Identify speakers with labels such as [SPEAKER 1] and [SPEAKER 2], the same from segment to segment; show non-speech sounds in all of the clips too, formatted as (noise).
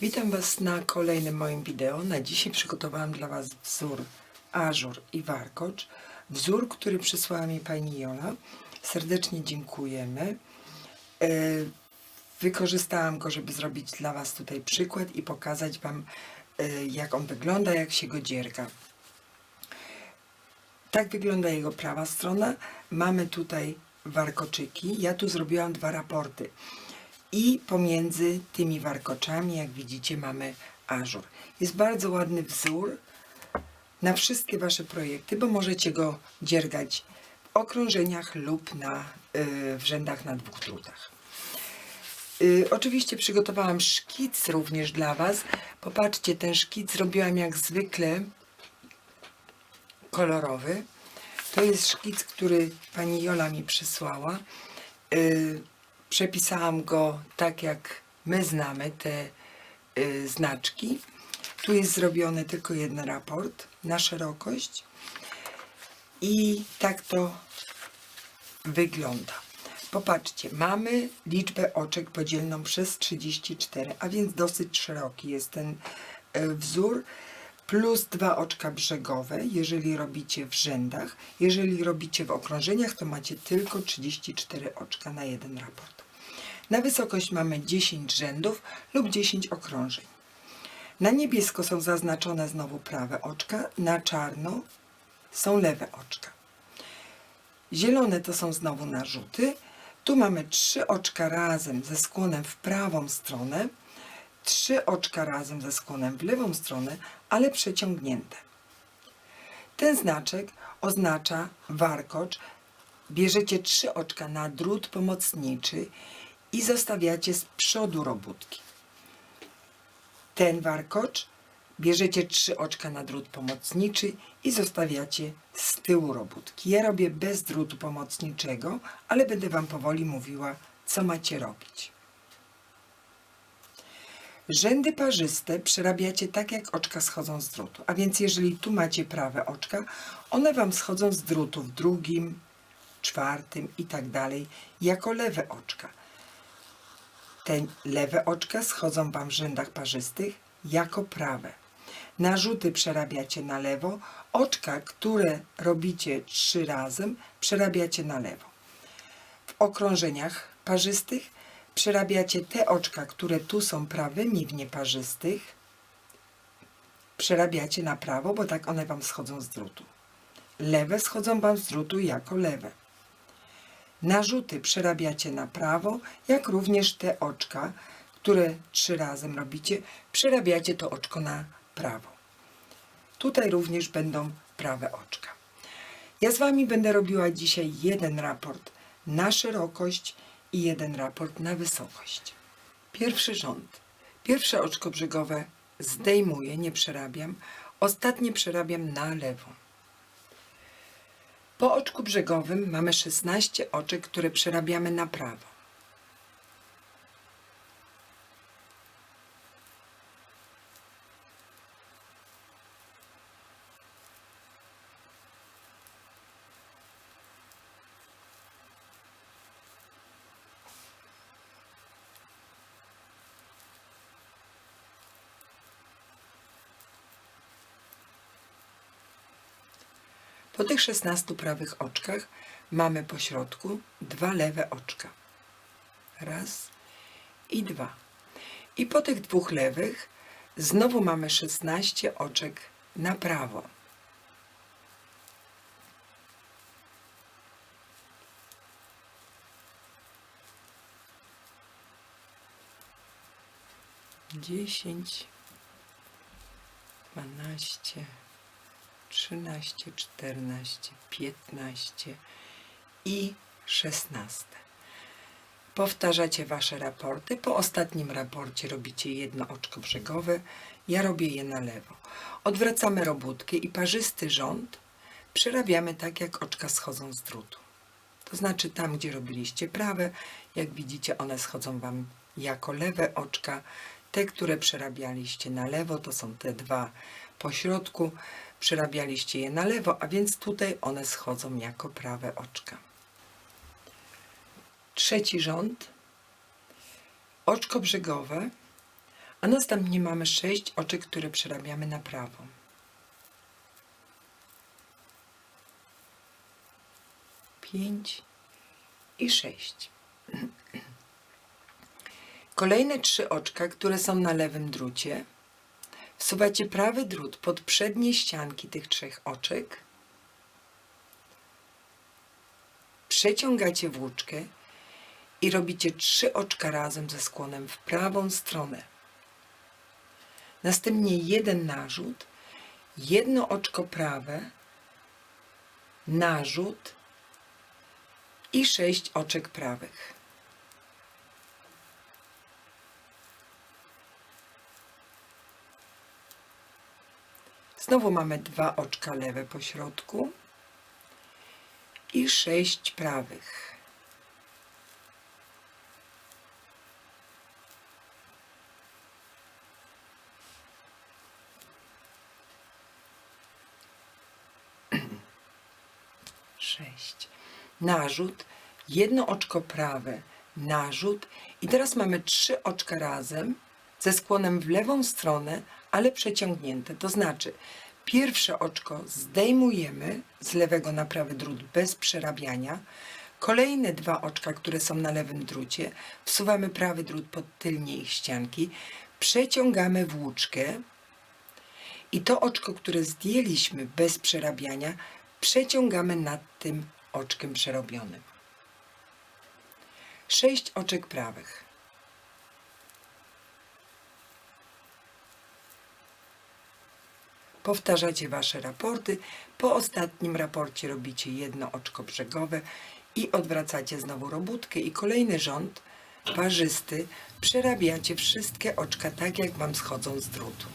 [SPEAKER 1] Witam Was na kolejnym moim wideo. Na dzisiaj przygotowałam dla Was wzór ażur i warkocz. Wzór, który przysłała mi Pani Jola. Serdecznie dziękujemy. E, Wykorzystałam go, żeby zrobić dla Was tutaj przykład i pokazać Wam, e, jak on wygląda, jak się go dzierga. Tak wygląda jego prawa strona. Mamy tutaj warkoczyki. Ja tu zrobiłam dwa raporty. I pomiędzy tymi warkoczami, jak widzicie, mamy ażur. Jest bardzo ładny wzór na wszystkie Wasze projekty, bo możecie go dziergać w okrążeniach lub na, y, w rzędach na dwóch drutach. Y, oczywiście przygotowałam szkic również dla Was. Popatrzcie, ten szkic zrobiłam jak zwykle kolorowy. To jest szkic, który pani Jola mi przysłała. Y, przepisałam go tak, jak my znamy te y, znaczki. Tu jest zrobiony tylko jeden raport na szerokość. I tak to wygląda. Popatrzcie, mamy liczbę oczek podzielną przez 34, a więc dosyć szeroki jest ten e, wzór, plus dwa oczka brzegowe, jeżeli robicie w rzędach. Jeżeli robicie w okrążeniach, to macie tylko 34 oczka na jeden raport. Na wysokość mamy 10 rzędów lub 10 okrążeń. Na niebiesko są zaznaczone znowu prawe oczka, na czarno są lewe oczka. Zielone to są znowu narzuty. Tu mamy trzy oczka razem ze skłonem w prawą stronę, trzy oczka razem ze skłonem w lewą stronę, ale przeciągnięte. Ten znaczek oznacza warkocz. Bierzecie trzy oczka na drut pomocniczy i zostawiacie z przodu robótki. Ten warkocz bierzecie trzy oczka na drut pomocniczy i zostawiacie z tyłu robótki. Ja robię bez drutu pomocniczego, ale będę Wam powoli mówiła, co macie robić. Rzędy parzyste przerabiacie tak, jak oczka schodzą z drutu. A więc jeżeli tu macie prawe oczka, one Wam schodzą z drutu w drugim, czwartym i tak dalej, jako lewe oczka. Te lewe oczka schodzą Wam w rzędach parzystych jako prawe. Narzuty przerabiacie na lewo, oczka, które robicie trzy razem, przerabiacie na lewo. W okrążeniach parzystych przerabiacie te oczka, które tu są prawymi w nieparzystych, przerabiacie na prawo, bo tak one Wam schodzą z drutu. Lewe schodzą Wam z drutu jako lewe. Narzuty przerabiacie na prawo, jak również te oczka, które trzy razem robicie, przerabiacie to oczko na prawo. Tutaj również będą prawe oczka. Ja z Wami będę robiła dzisiaj jeden raport na szerokość i jeden raport na wysokość. Pierwszy rząd. Pierwsze oczko brzegowe zdejmuję, nie przerabiam. Ostatnie przerabiam na lewo. Po oczku brzegowym mamy 16 oczek, które przerabiamy na prawo. Po tych 16 prawych oczkach mamy po środku dwa lewe oczka. Raz i dwa. I po tych dwóch lewych znowu mamy 16 oczek na prawo. Dziesięć, dwanaście, 13, 14, 15 i 16. Powtarzacie Wasze raporty. Po ostatnim raporcie robicie jedno oczko brzegowe. Ja robię je na lewo. Odwracamy robótkę i parzysty rząd przerabiamy tak, jak oczka schodzą z drutu. To znaczy tam, gdzie robiliście prawe, jak widzicie, one schodzą Wam jako lewe oczka. Te, które przerabialiście na lewo, to są te dwa po środku. Przerabialiście je na lewo, a więc tutaj one schodzą jako prawe oczka. Trzeci rząd. Oczko brzegowe, a następnie mamy sześć oczek, które przerabiamy na prawą. Pięć i sześć. Kolejne trzy oczka, które są na lewym drucie, wsuwacie prawy drut pod przednie ścianki tych trzech oczek, przeciągacie włóczkę i robicie trzy oczka razem ze skłonem w prawą stronę. Następnie jeden narzut, jedno oczko prawe, narzut i sześć oczek prawych. Znowu mamy dwa oczka lewe po środku i sześć prawych. (clears throat) Sześć. Narzut, jedno oczko prawe, narzut i teraz mamy trzy oczka razem ze skłonem w lewą stronę, ale przeciągnięte. To znaczy, pierwsze oczko zdejmujemy z lewego na prawy drut bez przerabiania. Kolejne dwa oczka, które są na lewym drucie, wsuwamy prawy drut pod tylnie ich ścianki, przeciągamy włóczkę i to oczko, które zdjęliśmy bez przerabiania, przeciągamy nad tym oczkiem przerobionym. Sześć oczek prawych. Powtarzacie Wasze raporty. Po ostatnim raporcie robicie jedno oczko brzegowe i odwracacie znowu robótkę i kolejny rząd parzysty przerabiacie wszystkie oczka tak, jak Wam schodzą z drutu.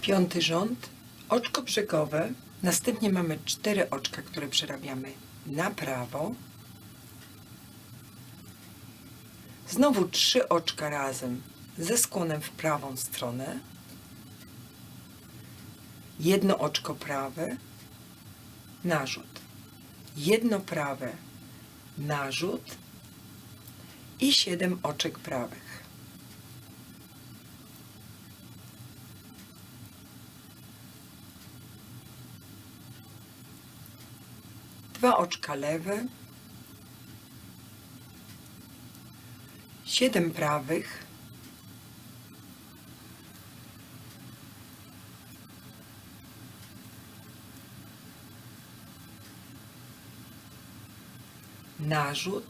[SPEAKER 1] Piąty rząd, oczko brzegowe. Następnie mamy cztery oczka, które przerabiamy na prawo. Znowu trzy oczka razem ze skłonem w prawą stronę. Jedno oczko prawe, narzut. Jedno prawe, narzut i siedem oczek prawych. Dwa oczka lewe, siedem prawych, narzut,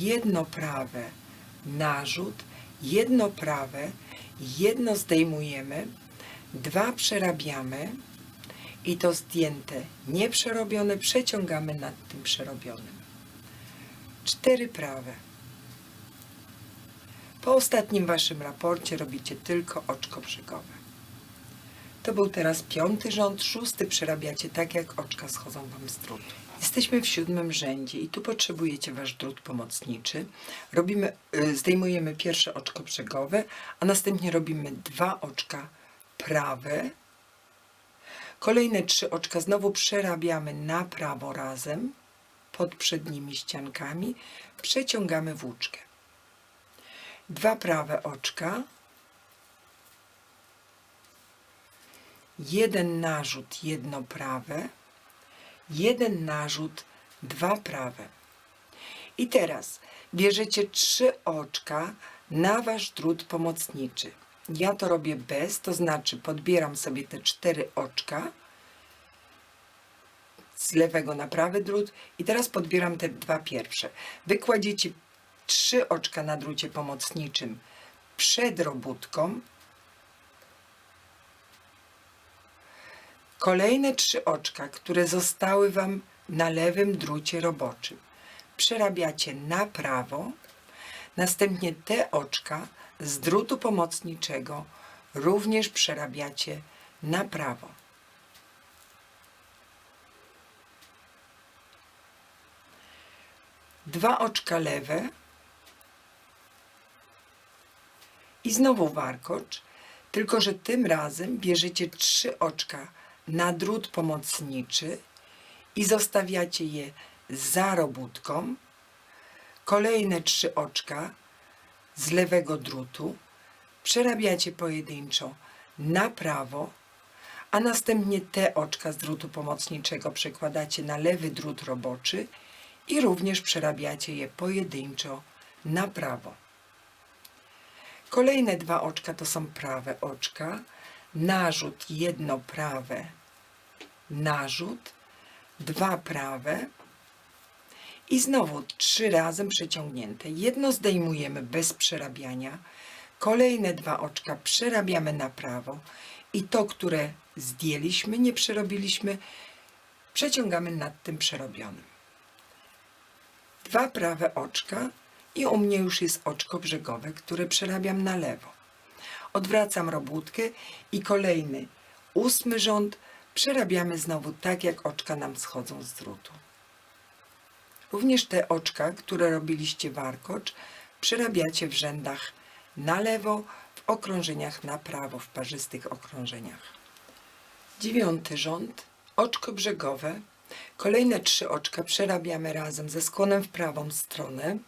[SPEAKER 1] jedno prawe, narzut, jedno prawe, jedno zdejmujemy, dwa przerabiamy i to zdjęte, nieprzerobione przeciągamy nad tym przerobionym. Cztery prawe. Po ostatnim waszym raporcie robicie tylko oczko brzegowe. To był teraz piąty rząd, szósty przerabiacie tak, jak oczka schodzą wam z drutu. Jesteśmy w siódmym rzędzie i tu potrzebujecie wasz drut pomocniczy. Robimy, y, zdejmujemy pierwsze oczko brzegowe, a następnie robimy dwa oczka prawe. Kolejne trzy oczka znowu przerabiamy na prawo razem pod przednimi ściankami. Przeciągamy włóczkę. Dwa prawe oczka. Jeden narzut, jedno prawe jeden narzut, dwa prawe. I teraz bierzecie trzy oczka na wasz drut pomocniczy. Ja to robię bez, to znaczy podbieram sobie te cztery oczka z lewego na prawy drut i teraz podbieram te dwa pierwsze. Wykładziecie trzy oczka na drucie pomocniczym przed robótką Kolejne trzy oczka, które zostały Wam na lewym drucie roboczym, przerabiacie na prawo, następnie te oczka z drutu pomocniczego również przerabiacie na prawo. Dwa oczka lewe i znowu warkocz, tylko że tym razem bierzecie trzy oczka na drut pomocniczy i zostawiacie je za robótką. Kolejne trzy oczka z lewego drutu przerabiacie pojedynczo na prawo, a następnie te oczka z drutu pomocniczego przekładacie na lewy drut roboczy i również przerabiacie je pojedynczo na prawo. Kolejne dwa oczka to są prawe oczka, narzut jedno prawe, narzut, dwa prawe i znowu trzy razem przeciągnięte. Jedno zdejmujemy bez przerabiania, kolejne dwa oczka przerabiamy na prawo i to, które zdjęliśmy, nie przerobiliśmy, przeciągamy nad tym przerobionym. Dwa prawe oczka i u mnie już jest oczko brzegowe, które przerabiam na lewo. Odwracam robótkę i kolejny, ósmy rząd przerabiamy znowu tak, jak oczka nam schodzą z drutu. Również te oczka, które robiliście warkocz, przerabiacie w rzędach na lewo, w okrążeniach na prawo, w parzystych okrążeniach. Dziewiąty rząd, oczko brzegowe. Kolejne trzy oczka przerabiamy razem ze skłonem w prawą stronę.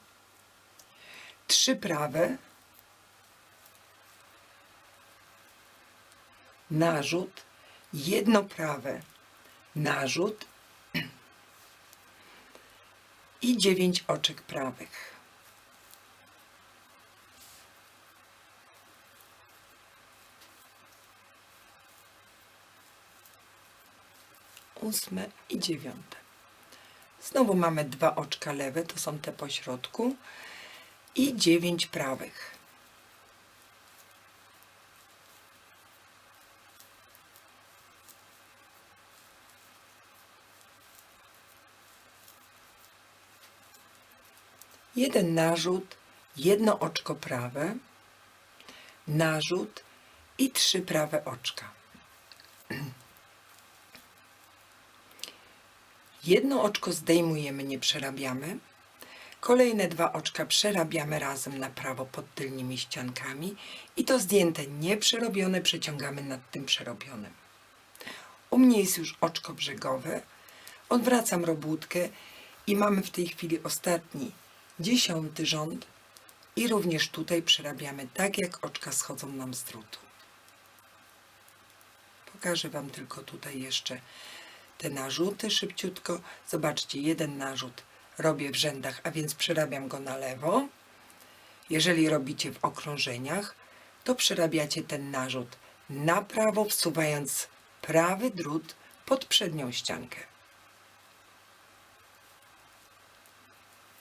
[SPEAKER 1] Trzy prawe. Narzut. Jedno prawe. Narzut. (clears throat) I dziewięć oczek prawych. ósme i dziewiąte. Znowu mamy dwa oczka lewe, to są te po środku i dziewięć prawych. Jeden narzut, jedno oczko prawe, narzut i trzy prawe oczka. Jedno oczko zdejmujemy, nie przerabiamy. Kolejne dwa oczka przerabiamy razem na prawo pod tylnymi ściankami i to zdjęte nieprzerobione przeciągamy nad tym przerobionym. U mnie jest już oczko brzegowe. Odwracam robótkę i mamy w tej chwili ostatni, dziesiąty rząd i również tutaj przerabiamy tak, jak oczka schodzą nam z drutu. Pokażę Wam tylko tutaj jeszcze te narzuty szybciutko. Zobaczcie, jeden narzut robię w rzędach, a więc przerabiam go na lewo. Jeżeli robicie w okrążeniach, to przerabiacie ten narzut na prawo, wsuwając prawy drut pod przednią ściankę.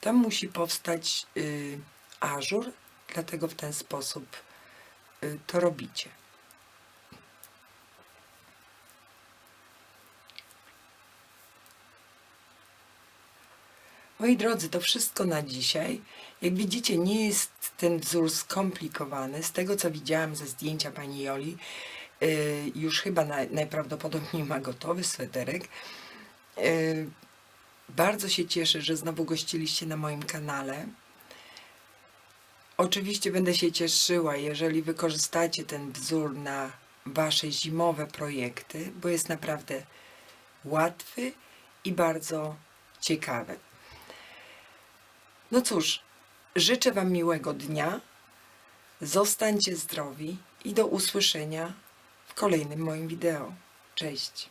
[SPEAKER 1] Tam musi powstać y, ażur, dlatego w ten sposób y, to robicie. Moi drodzy, to wszystko na dzisiaj. Jak widzicie, nie jest ten wzór skomplikowany. Z tego, co widziałam ze zdjęcia pani Joli, yy, już chyba naj, najprawdopodobniej ma gotowy sweterek. Bardzo się cieszę, że znowu gościliście na moim kanale. Oczywiście będę się cieszyła, jeżeli wykorzystacie ten wzór na wasze zimowe projekty, bo jest naprawdę łatwy i bardzo ciekawy. No cóż, życzę Wam miłego dnia. Zostańcie zdrowi i do usłyszenia w kolejnym moim wideo. Cześć.